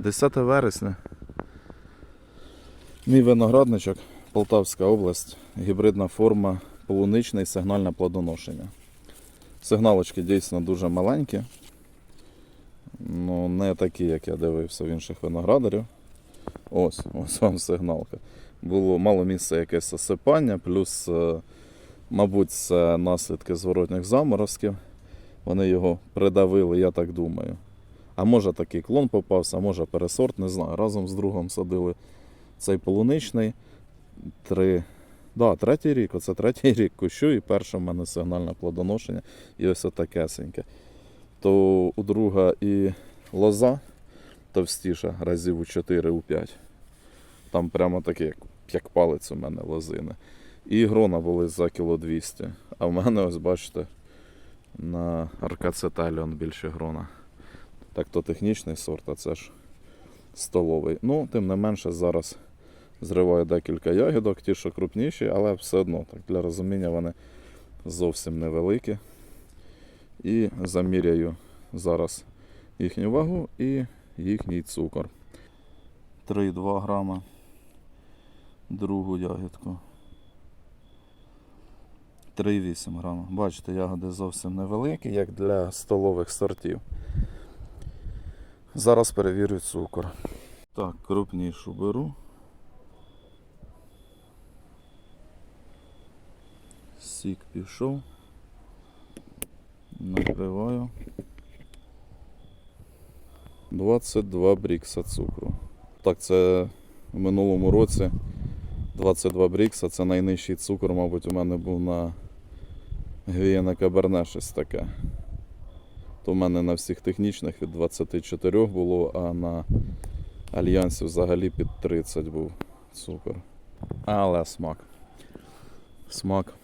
10 вересня. Мій виноградничок, Полтавська область, гібридна форма, полуничне і сигнальне плодоношення. Сигналочки дійсно дуже маленькі. Ну, не такі, як я дивився в інших виноградарів. Ось, ось вам сигналка. Було мало місця якесь осипання, плюс, е, мабуть, це наслідки зворотніх заморозків. Вони його придавили, я так думаю. А може такий клон попався, а може пересорт, не знаю. Разом з другом садили цей полуничний. Три. Да, третій рік, оце третій рік кущу, і перше в мене сигнальне плодоношення, і ось отакесеньке. То у друга і лоза товстіша, разів у 4 у 5. Там прямо таке, як, як палець у мене лозини. І грона були за кіло 200. А в мене, ось бачите, на аркацеталі більше грона. Так то технічний сорт, а це ж столовий. Ну, тим не менше, зараз зриваю декілька ягідок, ті, що крупніші, але все одно, так, для розуміння, вони зовсім невеликі. І заміряю зараз їхню вагу і їхній цукор. 3,2 грама. Другу ягідку. 3,8 грама. Бачите, ягоди зовсім невеликі, як для столових сортів. Зараз перевірю цукор. Так, крупнішу беру. Сік пішов. Накриваю. 22 брікса цукру. Так, це в минулому році 22 брікса, це найнижчий цукор, мабуть, у мене був на Гвієна Каберне щось таке. То в мене на всіх технічних від 24 було, а на Альянсі взагалі під 30 був цукор. Але смак. Смак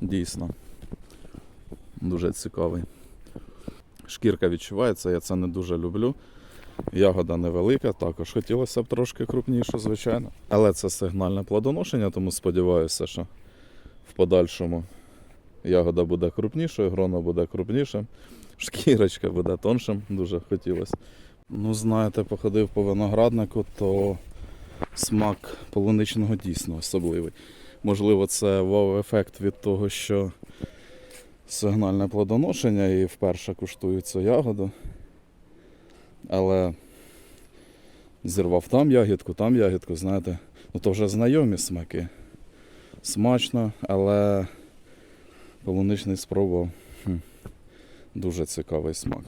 дійсно дуже цікавий. Шкірка відчувається, я це не дуже люблю. Ягода невелика, також хотілося б трошки крупніше, звичайно. Але це сигнальне плодоношення, тому сподіваюся, що в подальшому ягода буде крупнішою, гроно буде крупнішим, шкірочка буде тоншим, дуже хотілося. Ну, знаєте, походив по винограднику, то смак полуничного дійсно особливий. Можливо, це вау-ефект від того, що сигнальне плодоношення і вперше куштую цю ягоду. Але зірвав там ягідку, там ягідку, знаєте, ну то вже знайомі смаки. Смачно, але полуничний спробував. Дуже цікавий смак.